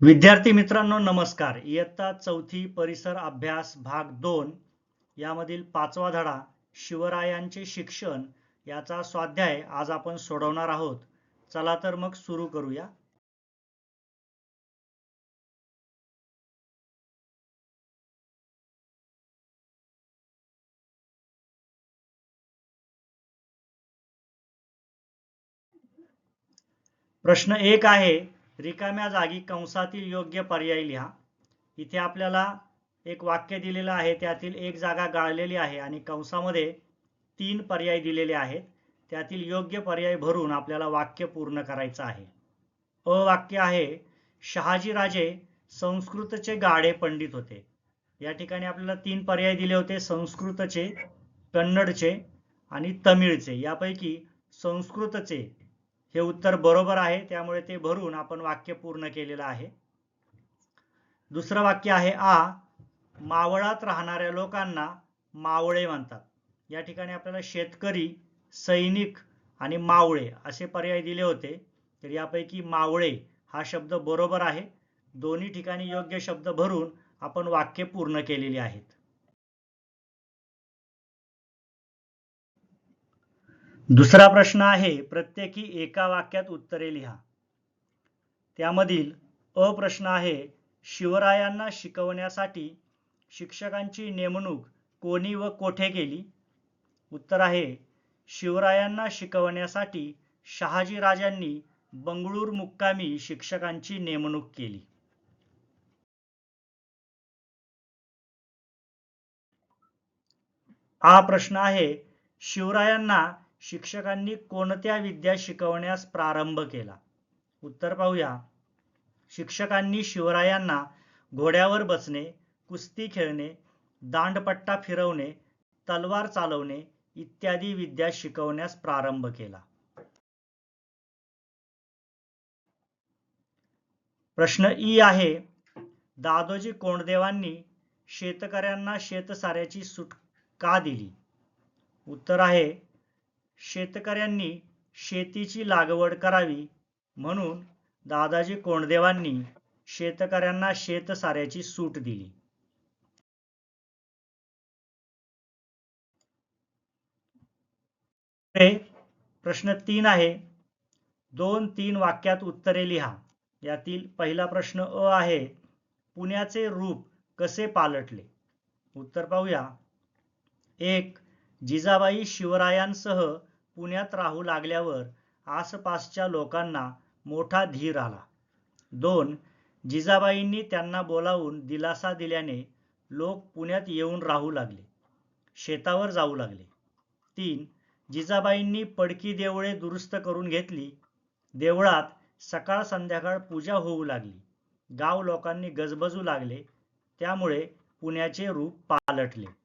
विद्यार्थी मित्रांनो नमस्कार. इयत्ता चौथी परिसर अभ्यास भाग दोन यामधील पाचवा धडा शिवरायांचे शिक्षण याचा स्वाध्याय आज आपण सोडवणार आहोत. चला तर मग सुरू करूया. प्रश्न एक आहे रिकाम्या जागी कंसातील योग्य पर्याय लिहा. इथे आपल्याला एक वाक्य दिलेलं आहे त्यातील एक जागा गाळलेली आहे आणि कंसामध्ये तीन पर्याय दिलेले आहेत. त्यातील योग्य पर्याय भरून आपल्याला वाक्य पूर्ण करायचं आहे. अ वाक्य आहे शहाजीराजे संस्कृतचे गाढे पंडित होते. या ठिकाणी आपल्याला तीन पर्याय दिले होते संस्कृतचे कन्नडचे आणि तमिळचे. यापैकी संस्कृतचे हे उत्तर बरोबर आहे त्यामुळे ते भरून आपण वाक्य पूर्ण केलेलं आहे. दुसरं वाक्य आहे आ मावळात राहणाऱ्या लोकांना मावळे म्हणतात. या ठिकाणी आपल्याला शेतकरी सैनिक आणि मावळे असे पर्याय दिले होते तर यापैकी मावळे हा शब्द बरोबर आहे. दोन्ही ठिकाणी योग्य शब्द भरून आपण वाक्य पूर्ण केलेली आहेत. दुसरा प्रश्न आहे प्रत्येकी एका वाक्यात उत्तरे लिहा. त्यामधील अ प्रश्न आहे शिवरायांना शिकवण्यासाठी शिक्षकांची नेमणूक कोणी व कोठे केली? उत्तर आहे शिवरायांना शिकवण्यासाठी शहाजीराजांनी बंगळूर मुक्कामी शिक्षकांची नेमणूक केली. हा प्रश्न आहे शिवरायांना शिक्षकांनी कोणत्या विद्या शिकवण्यास प्रारंभ केला? उत्तर पाहूया. शिक्षकांनी शिवरायांना घोड्यावर बसणे कुस्ती खेळणे दांडपट्टा फिरवणे तलवार चालवणे इत्यादी विद्या शिकवण्यास प्रारंभ केला. प्रश्न ई आहे दादोजी कोंडदेवांनी शेतकऱ्यांना शेतसाऱ्याची सूट का दिली. उत्तर आहे शेतकऱ्यांनी शेतीची लागवड करावी म्हणून दादाजी कोंडदेवांनी शेतकऱ्यांना शेतसाऱ्याची सूट दिली. प्रश्न तीन आहे. दोन तीन वाक्यात उत्तरे लिहा. यातील पहिला प्रश्न अ आहे पुण्याचे रूप कसे पालटले? उत्तर पाहूया. एक जिजाबाई शिवरायांसह पुण्यात राहू लागल्यावर आसपासच्या लोकांना मोठा धीर आला. दोन जिजाबाईंनी त्यांना बोलावून दिलासा दिल्याने लोक पुण्यात येऊन राहू लागले. शेतावर जाऊ लागले. तीन जिजाबाईंनी पडकी देवळे दुरुस्त करून घेतली. देवळात सकाळ संध्याकाळ पूजा होऊ लागली. गाव लोकांनी गजबजू लागले. त्यामुळे पुण्याचे रूप पालटले.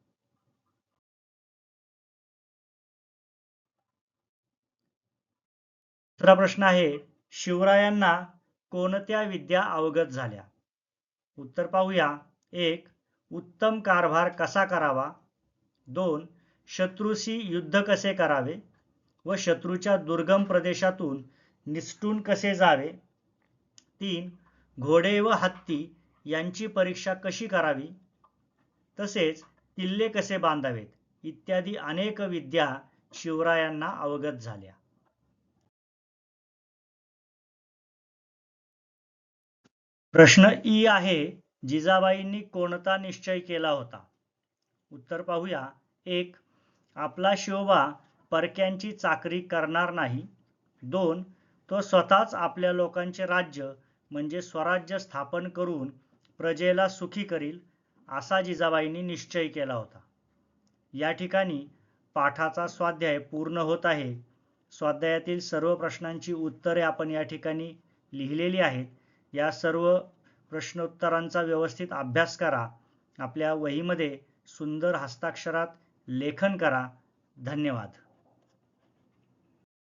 दुसरा प्रश्न आहे शिवरायांना कोणत्या विद्या अवगत झाल्या? उत्तर पाहूया. एक उत्तम कारभार कसा करावा? दोन शत्रूशी युद्ध कसे करावे? व शत्रूच्या दुर्गम प्रदेशातून निसटून कसे जावे? तीन घोडे व हत्ती यांची परीक्षा कशी करावी? तसेच किल्ले कसे बांधावेत? इत्यादी अनेक विद्या शिवरायांना अवगत झाल्या. प्रश्न ई आहे जिजाबाईंनी कोणता निश्चय केला होता? उत्तर पाहूया. एक आपला शिवबा परक्यांची चाकरी करणार नाही. दोन तो स्वतःच आपल्या लोकांचे राज्य म्हणजे स्वराज्य स्थापन करून प्रजेला सुखी करील असा जिजाबाईंनी निश्चय केला होता. या ठिकाणी पाठाचा स्वाध्याय पूर्ण होत आहे. स्वाध्यायातील सर्व प्रश्नांची उत्तरे आपण या ठिकाणी लिहिलेली आहेत. या सर्व प्रश्नोत्तरांचा व्यवस्थित अभ्यास करा. आपल्या वहीमध्ये सुंदर हस्ताक्षरात लेखन करा. धन्यवाद.